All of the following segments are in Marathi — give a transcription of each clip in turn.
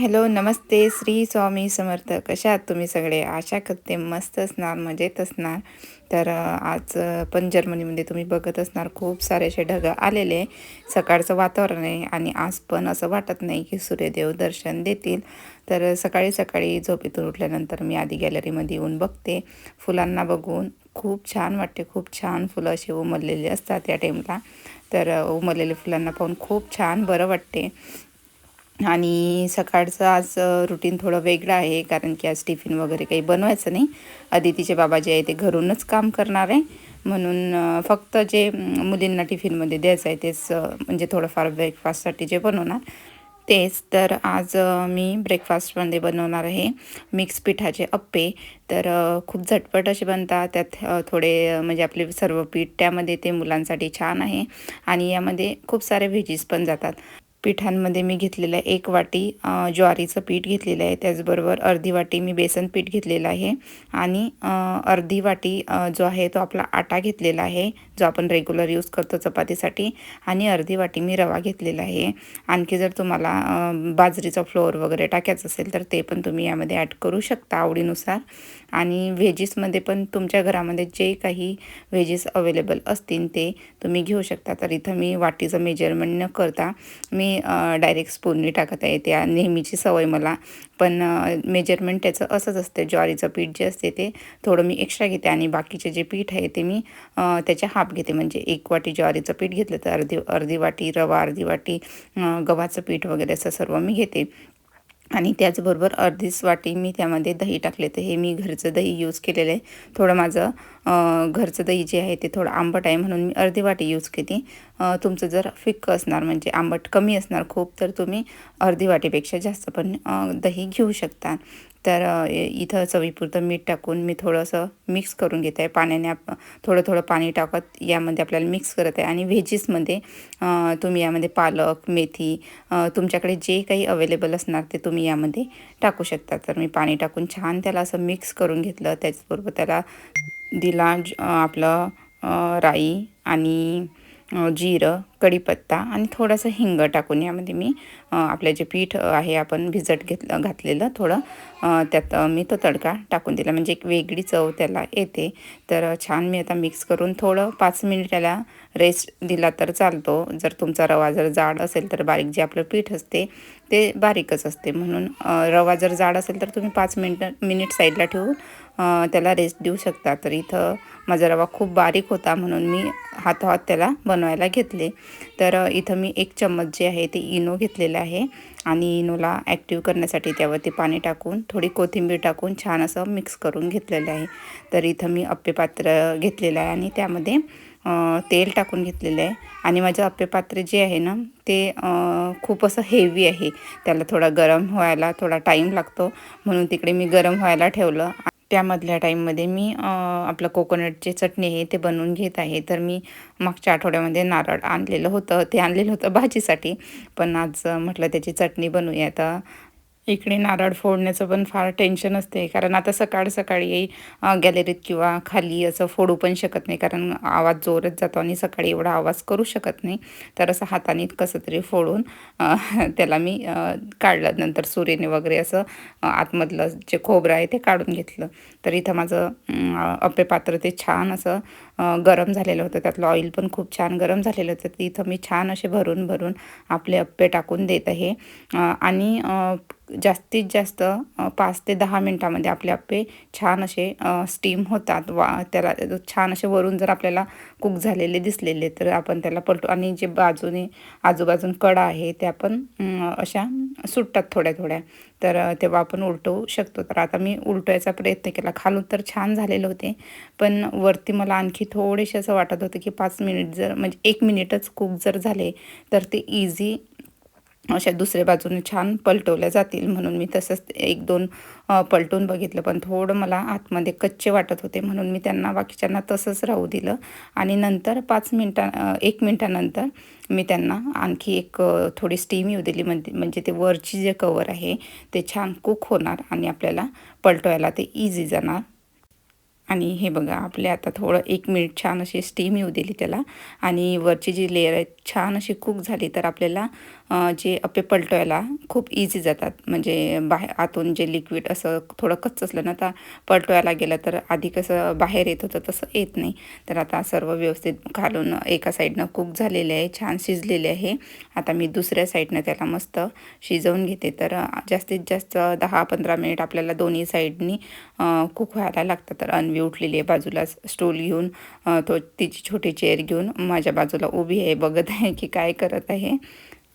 हॅलो नमस्ते. श्री स्वामी समर्थ. कशा आहात तुम्ही सगळे? आशा करते मस्त असणार मजेत असणार. तर आज पण जर्मनीमध्ये तुम्ही बघत असणार खूप सारे असे ढगं आलेले आहे. सकाळचं वातावरण आहे आणि आज पण असं वाटत नाही की सूर्यदेव दर्शन देतील. तर सकाळी सकाळी झोपेतून उठल्यानंतर मी आधी गॅलरीमध्ये येऊन बघते. फुलांना बघून खूप छान वाटते. खूप छान फुलं असे उमरलेली असतात या टाईमला तर उमरलेल्या उमललेल्या फुलांना पाहून खूप छान बरं वाटते. आणि सकाळचं आज रुटीन थोडं वेगळं आहे कारण की आज टिफिन वगैरे काही बनवायचं नाही. अदितीचे बाबा जे आहे ते घरूनच काम करणार आहे. म्हणून फक्त जे मुलींना टिफिनमध्ये द्यायचं आहे तेच म्हणजे थोडंफार ब्रेकफास्टसाठी जे बनवणार तेच. तर आज मी ब्रेकफास्टमध्ये बनवणार आहे मिक्स पिठाचे अप्पे. तर खूप झटपट असे बनतात. त्यात थोडे म्हणजे आपले सर्व पीठ त्यामध्ये ते मुलांसाठी छान आहे. आणि यामध्ये खूप सारे व्हेजीस पण जातात. पिठांमध्ये मी घेतलेलं आहे. एक वाटी ज्वारीचं पीठ घेतलेलं आहे. त्याचबरोबर अर्धी वाटी मी बेसन पीठ घेतलेलं आहे. आणि अर्धी वाटी जो आहे तो आपला आटा घेतलेला आहे जो आपण रेग्युलर यूज करतो चपातीसाठी. आणि अर्धी वाटी मी रवा घेतलेला आहे. आणखी जर तुम्हाला बाजरीचा फ्लोअर वगैरे टाकायचं असेल तर ते पण तुम्ही यामध्ये ॲड करू शकता आवडीनुसार. आणि व्हेजीसमध्ये पण तुमच्या घरामध्ये जे काही व्हेजीस अवेलेबल असतील ते तुम्ही घेऊ शकता. तर इथं मी वाटीचं मेजरमेंट न करता मी डायरेक्ट स्पूननी टाकत आहे त्या नेहमीची सवय मला. पण मेजरमेंट त्याचं असंच असते. ज्वारीचं पीठ जे असते ते थोडं मी एक्स्ट्रा घेते आणि बाकीचे जे पीठ आहे ते मी त्याच्या हाफ घेते. म्हणजे एक वाटी ज्वारीचं पीठ घेतलं तर अर्धी अर्धी वाटी रवा अर्धी वाटी गव्हाचं पीठ वगैरे असं सर्व मी घेते. आणि त्याचबरोबर अर्धीच वाटी मी त्यामध्ये दही टाकले तर हे मी घरचं दही यूज केलेलं आहे. थोडं माझं घरचं दही जे आहे ते थोडं आंबट आहे म्हणून मी अर्धी वाटी यूज केली. तुमचं जर फिक्क असणार म्हणजे आंबट कमी असणार खूप तर तुम्ही अर्धी वाटीपेक्षा जास्त पण दही घेऊ शकता. तर इथं चवीपुरतं मीठ टाकून मी थोडंसं मिक्स करून घेत. आहे पाण्याने आप थोडं थोडं पाणी टाकत यामध्ये आपल्याला मिक्स करत आहे. आणि व्हेजीसमध्ये तुम्ही यामध्ये पालक मेथी तुमच्याकडे जे काही अवेलेबल असणार ते तुम्ही यामध्ये टाकू शकता. तर मी पाणी टाकून छान त्याला असं मिक्स करून घेतलं. त्याचबरोबर त्याला दिला आपलं राई आणि जिरं कढीपत्ता आणि थोडंसं हिंग टाकून यामध्ये मी आपलं जे पीठ आहे आपण भिजत घेतलं घातलेलं थोडं त्यात मी तो तडका टाकून दिला. म्हणजे एक वेगळी चव त्याला येते. तर छान मी आता मिक्स करून थोडं पाच मिनिट त्याला रेस्ट दिला तर चालतो. जर तुमचा रवा जर जाड असेल तर बारीक जे आपलं पीठ असते ते बारीकच असते म्हणून रवा जर जाड असेल तर तुम्ही पाच मिनटं मिनिट साईडला ठेवून त्याला रेस्ट देऊ शकता. तर इथं माझा रवा खूप बारीक होता म्हणून मी हातोहात त्याला बनवायला घेतले. तर इथं मी एक चम्मच जे आहे ते इनो घेतलेलं आहे आणि इनोला ॲक्टिव्ह करण्यासाठी त्यावरती पाणी टाकून थोडी कोथिंबीर टाकून छान असं मिक्स करून घेतलेलं आहे. तर इथं मी अप्पे पात्र घेतलेलं आहे आणि त्यामध्ये तेल टाकून घेतलेलं आहे. आणि माझं अप्पेपात्रे जे आहे ना ते खूप असं हेवी आहे. त्याला थोडा गरम व्हायला थोडा टाईम लागतो. म्हणून तिकडे मी गरम व्हायला ठेवलं. त्यामधल्या टाईममध्ये मी आपलं कोकोनटची चटणी आहे ते बनवून घेत आहे. तर मी मागच्या आठवड्यामध्ये नारळ आणलेलं होतं. ते आणलेलं होतं भाजीसाठी. पण आज म्हटलं त्याची चटणी बनवूया. तर इकडे नारळ फोडण्याचं पण फार टेन्शन असते. कारण आता सकाळ सकाळी गॅलरीत किंवा खाली असं फोडू पण शकत नाही. कारण आवाज जोरच जातो आणि सकाळी एवढा आवाज करू शकत नाही. तर असं हाताने कसं तरी फोडून त्याला मी काढलं. नंतर सुरीने वगैरे असं आतमधलं जे खोबरं आहे ते काढून घेतलं. तर इथं माझं अं, अप्पे पात्र ते छान असं गरम झालेलं होतं. त्यातलं ऑइल पण खूप छान गरम झालेलं होतं. इथं मी छान असे भरून भरून आपले अप्पे टाकून देत आहे. आणि जास्तीत जास्त पाच ते दहा मिनटामध्ये आपले आपे छान असे स्टीम होतात. वा त्याला छान असे वरून जर आपल्याला कुक झालेले दिसलेले तर आपण त्याला पलटू आणि जे बाजूने आजूबाजून कडा आहे त्या पण अशा सुटतात थोड्या थोड्या. तर तेव्हा आपण उलटवू शकतो. तर आता मी उलटवायचा प्रयत्न केला. खालून तर छान झालेले होते पण वरती मला आणखी थोडेसे असं वाटत होतं की पाच मिनिट जर म्हणजे एक मिनिटच कुक जर झाले तर ते इझी अशा दुसऱ्या बाजूने छान पलटवल्या जातील म्हणून मी तसंच एक दोन पलटून बघितलं. पण थोडं मला आतमध्ये कच्चे वाटत होते म्हणून मी त्यांना बाकीच्यांना तसंच राहू दिलं. आणि नंतर पाच मिनटा एक मिनटानंतर मी त्यांना आणखी एक थोडी स्टीम येऊ दिली. म्हणजे म्हणजे ते वरची जे कवर आहे ते छान कुक होणार आणि आपल्याला पलटवायला ते इझी जाणार. आणि हे बघा आपले आता थोडं एक मिनिट छान अशी स्टीम येऊ दिली त्याला. आणि वरची जी लेअर आहे छान अशी कुक झाली तर आपल्याला जे अप्पे पलटवायला खूप इझी जातात. म्हणजे बाहेर आतून जे लिक्विड असं थोडं कच्च असलं ना तर पलटवायला गेलं तर आधी कसं बाहेर येत होतं तसं येत नाही. तर आता सर्व व्यवस्थित घालून एका साईडनं कुक झालेले आहे छान शिजलेले आहे. आता मी दुसऱ्या साईडनं त्याला मस्त शिजवून घेते. तर जास्तीत जास्त दहा पंधरा मिनिट आपल्याला दोन्ही साईडनी कुक व्हायला लागतं. तर अन्वी उठलेली आहे. बाजूला स्टूल घेऊन तो तिची छोटी चेअर घेऊन माझ्या बाजूला उभी आहे बघत आहे की काय करत आहे.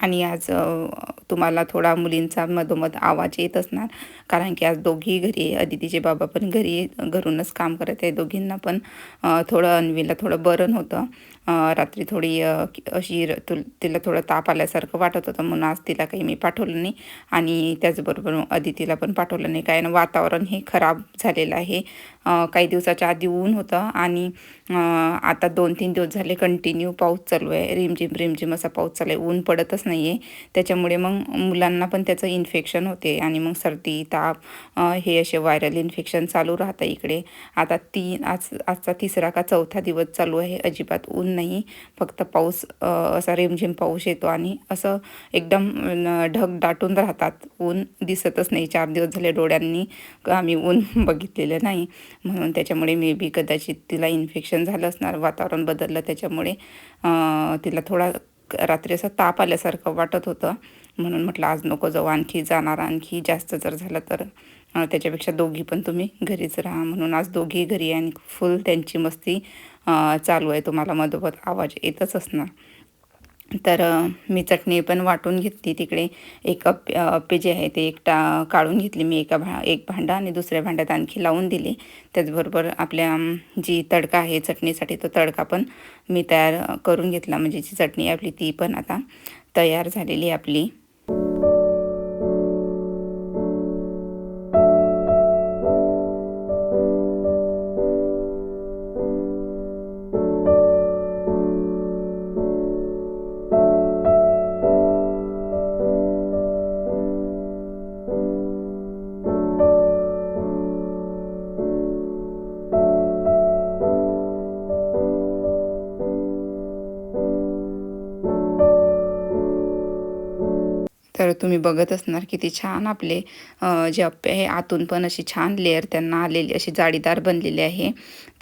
आणि आज तुम्हाला थोडा मुलींचा मधोमध आवाज येत असणार. कारण की आज दोघी घरी अदितीचे बाबा पण घरी घरूनच काम करत आहे. दोघींना पण थोडं अन्वीला थोडं बरं होतं रात्री थोडी अशी तुल तिला थोडं ताप आल्यासारखं वाटत होतं म्हणून आज तिला काही मी पाठवलं नाही. आणि त्याचबरोबर अदितीला पण पाठवलं नाही कारण वातावरण हे खराब झालेलं आहे. काही दिवसाच्या आधी ऊन होतं आणि आता दोन तीन दिवस झाले कंटिन्यू पाऊस चालू आहे. रिमझिम रिमझिम असा पाऊस चालू आहे. ऊन पडतच नाही आहे त्याच्यामुळे मग मुलांना पण त्याचं इन्फेक्शन होते आणि मग सर्दी ताप हे असे व्हायरल इन्फेक्शन चालू राहतं इकडे. आता तीन आज आजचा तिसरा का चौथा दिवस चालू आहे. अजिबात ऊन नाही. फक्त पाऊस असा रिमझिम पाऊस येतो आणि असं एकदम ढग दाटून राहतात. ऊन दिसतच नाही. चार दिवस झाले डोळ्यांनी आम्ही ऊन बघितलेलं नाही. म्हणून त्याच्यामुळे मे बी कदाचित तिला इन्फेक्शन झालं असणार. वातावरण बदललं त्याच्यामुळे तिला थोडा रात्री असं ताप आल्यासारखं वाटत होतं. म्हणून म्हटलं आज नको जाऊ. आणखी जाणार. आणखी जास्त जर झालं तर त्याच्यापेक्षा दोघी पण तुम्ही घरीच राहा. म्हणून आज दोघी घरी आणि फुल त्यांची मस्ती चालू आहे. तुम्हाला मधोमध आवाज येतच असणार. तर मी चटणी पण वाटून घेतली तिकडे. एक अप अप्पे जे आहे ते एक टा काढून घेतली. मी एका भा एक भांडा आणि दुसऱ्या भांड्यात आणखी लावून दिली. त्याचबरोबर आपल्या जी तडका आहे चटणीसाठी तो तडका पण मी तयार करून घेतला. म्हणजे जी चटणी आपली ती पण आता तयार झालेली आपली. तर तुम्ही बघत असणार किती छान आपले जे अप्पे आहे आतून पण अशी छान लेअर त्यांना आलेली अशी जाळीदार बनलेली आहे.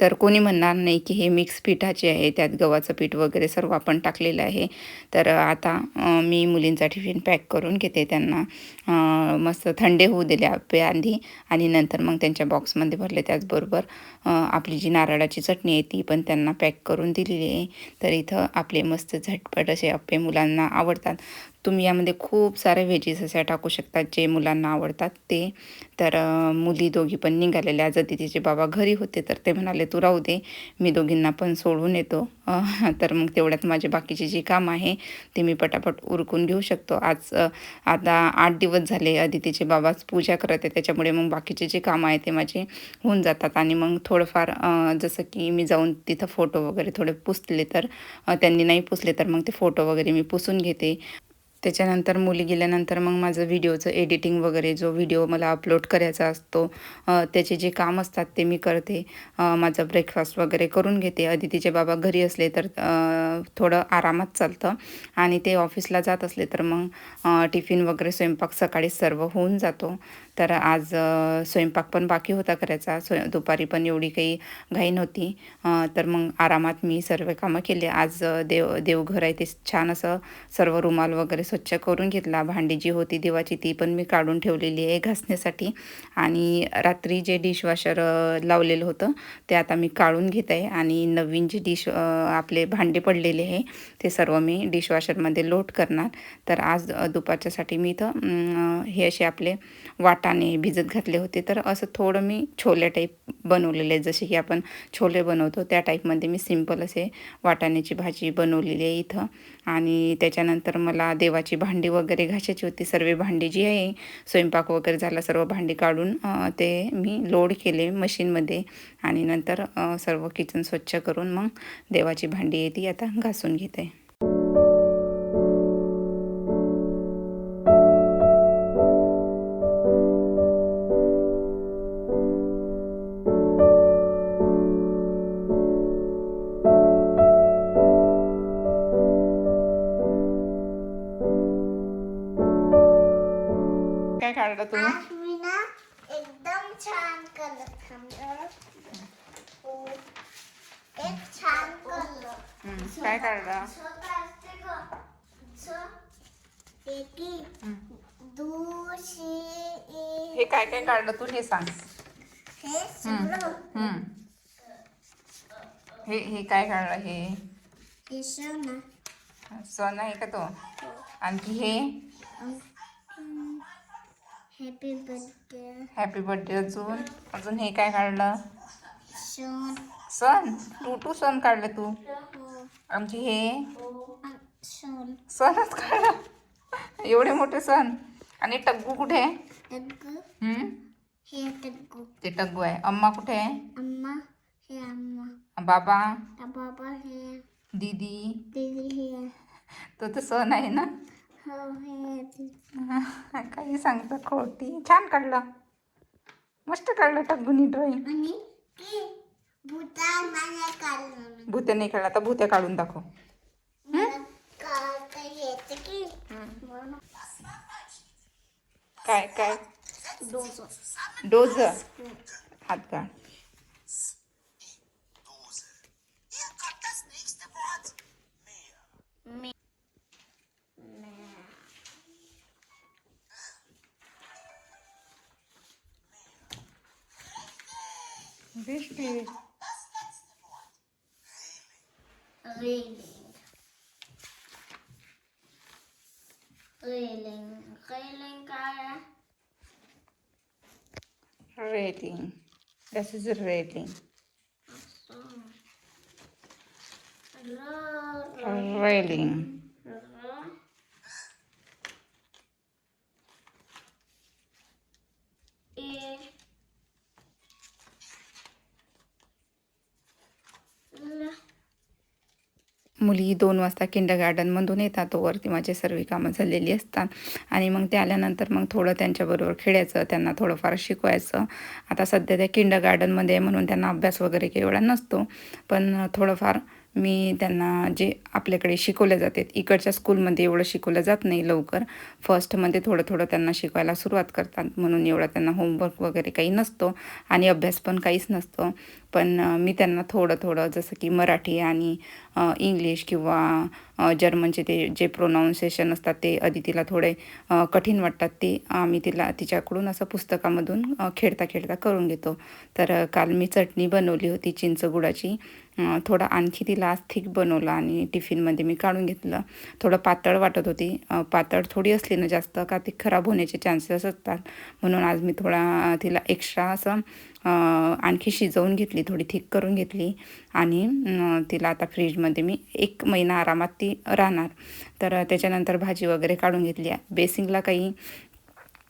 तर कोणी म्हणणार नाही की हे मिक्स पिठाचे आहे त्यात गव्हाचं पीठ वगैरे सर्व आपण टाकलेलं आहे. तर आता मी मुलींचा टिफिन पॅक करून घेते त्यांना. मस्त थंडे होऊ दिले अप्पे आधी आणि नंतर मग त्यांच्या बॉक्समध्ये भरले त्याचबरोबर आपली जी नारळाची चटणी आहे ती पण त्यांना पॅक करून दिलेली आहे. तर इथं आपले मस्त झटपट असे अप्पे मुलांना आवडतात. तुम्ही यामध्ये खूप सारे व्हेजीस असे टाकू शकतात जे मुलांना आवडतात ते. तर मुली दोघी पण निघालेल्या आज तिचे बाबा घरी होते तर ते म्हणाले तू राहू दे मी दोघींना पण सोडून येतो. तर मग तेवढ्यात माझे बाकीचे जे काम आहे ते मी पटापट उरकून घेऊ शकतो. आज आता आठ दिवस झाले अदितीचे बाबाच पूजा करत आहे. त्याच्यामुळे मग बाकीचे जे काम आहे ते माझे होऊन जातात. आणि मग थोडंफार जसं की मी जाऊन तिथं फोटो वगैरे थोडे पुसले तर त्यांनी नाही पुसले तर मग ते फोटो वगैरे मी पुसून घेते. त्याच्यानंतर मुली गेल्यानंतर मग माझं व्हिडिओचं एडिटिंग वगैरे जो व्हिडिओ मला अपलोड करायचा असतो त्याचे जे काम असतात ते मी करते. माझं ब्रेकफास्ट वगैरे करून घेते. अदितीचे बाबा घरी असले तर थोडं आरामात चालतं. आणि ते ऑफिसला जात असले तर मग टिफिन वगैरे स्वयंपाक सकाळी सर्व होऊन जातो. तर आज स्वयंपाक पण बाकी होता करायचा. स्वय दुपारी पण एवढी काही घाई नव्हती. तर मग आरामात मी सर्व कामं केले. आज देव देवघर आहे ते छान असं सर्व रुमाल वगैरे स्वच्छ करून घेतला. भांडी जी होती देवाची ती पण मी काढून ठेवलेली आहे घासण्यासाठी. आणि रात्री जे डिशवॉशर लावलेलं होतं ते आता मी काढून घेत आहे. आणि नवीन जे डिश आपले भांडे पडलेले आहे ते सर्व मी डिशवॉशरमध्ये लोड करणार. तर आज दुपारच्यासाठी मी इथं हे असे आपले वाटाणे भिजत घातले होते. तर असं थोडं मी छोले टाईप बनवलेले आहे जसे की आपण छोले बनवतो त्या टाईपमध्ये मी सिंपल असे वाटाण्याची भाजी बनवलेली आहे इथं. आणि त्याच्यानंतर मला देवाची भांडी वगैरे घासायची होती. सर्व भांडी जी आहे स्वयंपाक वगैरे झाला सर्व भांडी काढून ते मी लोड केले मशीनमध्ये आणि नंतर सर्व किचन स्वच्छ करून मग देवाची भांडी आहे ती आता घासून घेते. काढलं तू आज मी ना एकदम छान कलर खाल्लं हो. एक छान कलर. हम्म, काय काढलं? छोटा असते ग छ ते की दुशी हे काय काय काढलं तू? हे सांग. हे सगळं. हम्म. हे हे काय काढलं हे? हे सण आहे का तो? आणखी हे? हॅपी बर्थडे हॅपी बर्थडे अजून. अजून हे काय काढलं? सोन सण. टू टू सण काढले तू. हो. आमची हे. सोन सणच काढलं एवढे मोठे सण. आणि टग्गू कुठे? आहे टग्गू? हम्म? हे टग्गू. ते टग्गू आहे. अम्मा कुठे आहे? अम्मा हे अम्मा. बाबा. बाबा हे. दीदी. दीदी हे. तो तर सण आहे ना. काही सांगतं खोटी. छान काढलं. मस्त काढलं टग्गूनी ड्रॉइंग भूता नाही. काढला. आता भूत्या काढून दाखव. काय काय? डोजो डोज हात काढ. Beş mi? Reeling. Reeling. Reeling are Reeling. Das ist Reeling. Reeling. मुली दोन वाजता किंडर गार्डनमधून येतात तोवरती माझे सर्व कामं झालेली असतात. आणि मग ते आल्यानंतर मग थोडं त्यांच्याबरोबर खेळायचं त्यांना थोडंफार शिकवायचं. आता सध्या त्या किंडर गार्डनमध्ये आहे म्हणून त्यांना अभ्यास वगैरे केवढा एवढा नसतो पण थोडंफार मी त्यांना जे आपल्याकडे शिकवले जाते इकडच्या स्कूलमध्ये एवढं शिकवलं जात नाही लवकर. फर्स्टमध्ये थोडं थोडं त्यांना शिकवायला सुरुवात करतात म्हणून एवढा त्यांना होमवर्क वगैरे काही नसतो आणि अभ्यास पण काहीच नसतो. पण मी त्यांना थोडं थोडं जसं की मराठी आणि इंग्लिश किंवा जर्मनचे ते जे प्रोनाऊन्सिएशन असतात ते अदितीला थोडे कठीण वाटतात ते आम्ही तिला तिच्याकडून असं पुस्तकामधून खेळता खेळता करून घेतो. तर काल मी चटणी बनवली होती चिंचगुडाची. थोडं आणखी तिला आज थिक बनवलं आणि टिफिनमध्ये मी काढून घेतलं. थोडं पातळ वाटत होती. पातळ थोडी असली ना जास्त का ती खराब होण्याचे चान्सेस असतात. म्हणून आज मी थोडा तिला एक्स्ट्रा असं आणखी शिजवून घेतली थोडी थिक करून घेतली. आणि तिला आता फ्रीजमध्ये मी एक महिना आरामात ती राहणार. तर त्याच्यानंतर भाजी वगैरे काढून घेतली आहे. बेसिंगला काही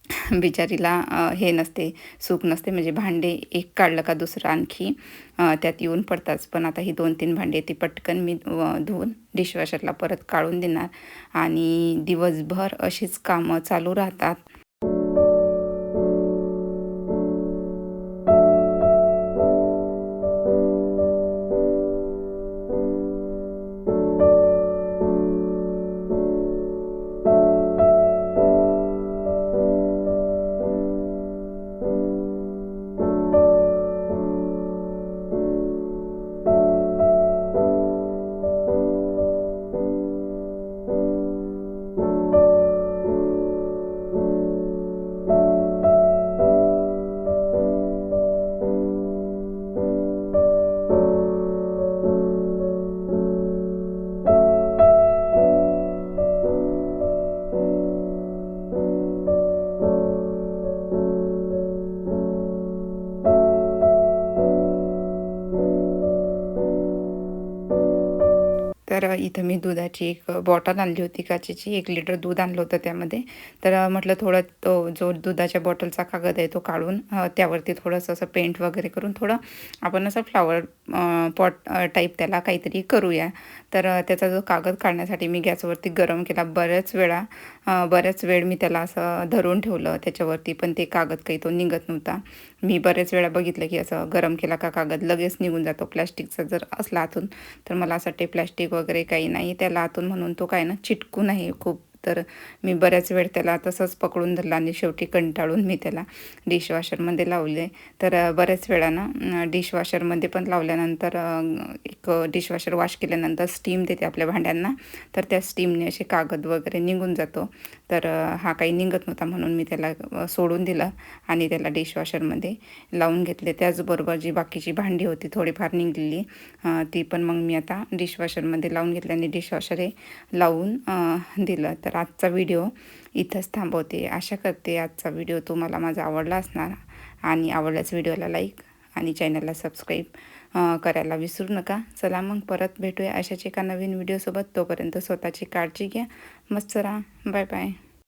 बिचारीला हे नसते सुख नसते म्हणजे भांडे एक काढलं का दुसरं आणखी त्यात येऊन पडताच पण आता ही दोन तीन भांडे ती पटकन मी धुवून डिशवॉशरला परत काढून देणार. आणि दिवसभर अशीच कामं चालू राहतात. तर इथं मी दुधाची एक बॉटल आणली होती काचेची. एक लिटर दूध आणलं होतं त्यामध्ये. तर म्हटलं थोडं तो जो दुधाच्या बॉटलचा कागद आहे तो काढून त्यावरती थोडंसं असं पेंट वगैरे करून थोडं आपण असं फ्लावर पॉट टाईप त्याला काहीतरी करूया. तर त्याचा जो कागद काढण्यासाठी मी गॅसवरती गरम केला बऱ्याच वेळा. बऱ्याच वेळ मी त्याला असं धरून ठेवलं त्याच्यावरती पण ते कागद काही तो निघत नव्हता. मी बरेच वेळा बघितलं की असं गरम केला का कागद लगेच निघून जातो. प्लॅस्टिकचा जर असला आतून तर मला असं वाटते प्लॅस्टिक वगैरे वगैरे काही नाही. त्याला आतून म्हणून तो काय ना चिटकू नाही खूप. तर मी बऱ्याच वेळ त्याला तसंच पकडून धरला आणि शेवटी कंटाळून मी त्याला डिशवॉशरमध्ये लावले. तर बऱ्याच वेळानं डिशवॉशरमध्ये पण लावल्यानंतर एक डिशवॉशर वॉश केल्यानंतर स्टीम देते आपल्या भांड्यांना. तर त्या स्टीमने असे कागद वगैरे निघून जातो. तर हा काही निघत नव्हता म्हणून मी त्याला सोडून दिलं आणि त्याला डिशवॉशरमध्ये लावून घेतले. त्याचबरोबर जी बाकीची भांडी होती थोडीफार निघलेली ती पण मग मी आता डिशवॉशरमध्ये लावून घेतली आणि डिशवॉशर हे लावून दिलं. तर आजचा व्हिडिओ इथंच थांबवते. आशा करते आजचा व्हिडिओ तुम्हाला माझा आवडला असणार आणि आवडल्याच व्हिडिओला लाईक आणि चॅनलला सबस्क्राईब करायला विसरू नका. चला मग परत भेटूया अशाच एका नवीन व्हिडिओसोबत तोपर्यंत स्वतःची काळजी घ्या. मस्त राहा. Bye bye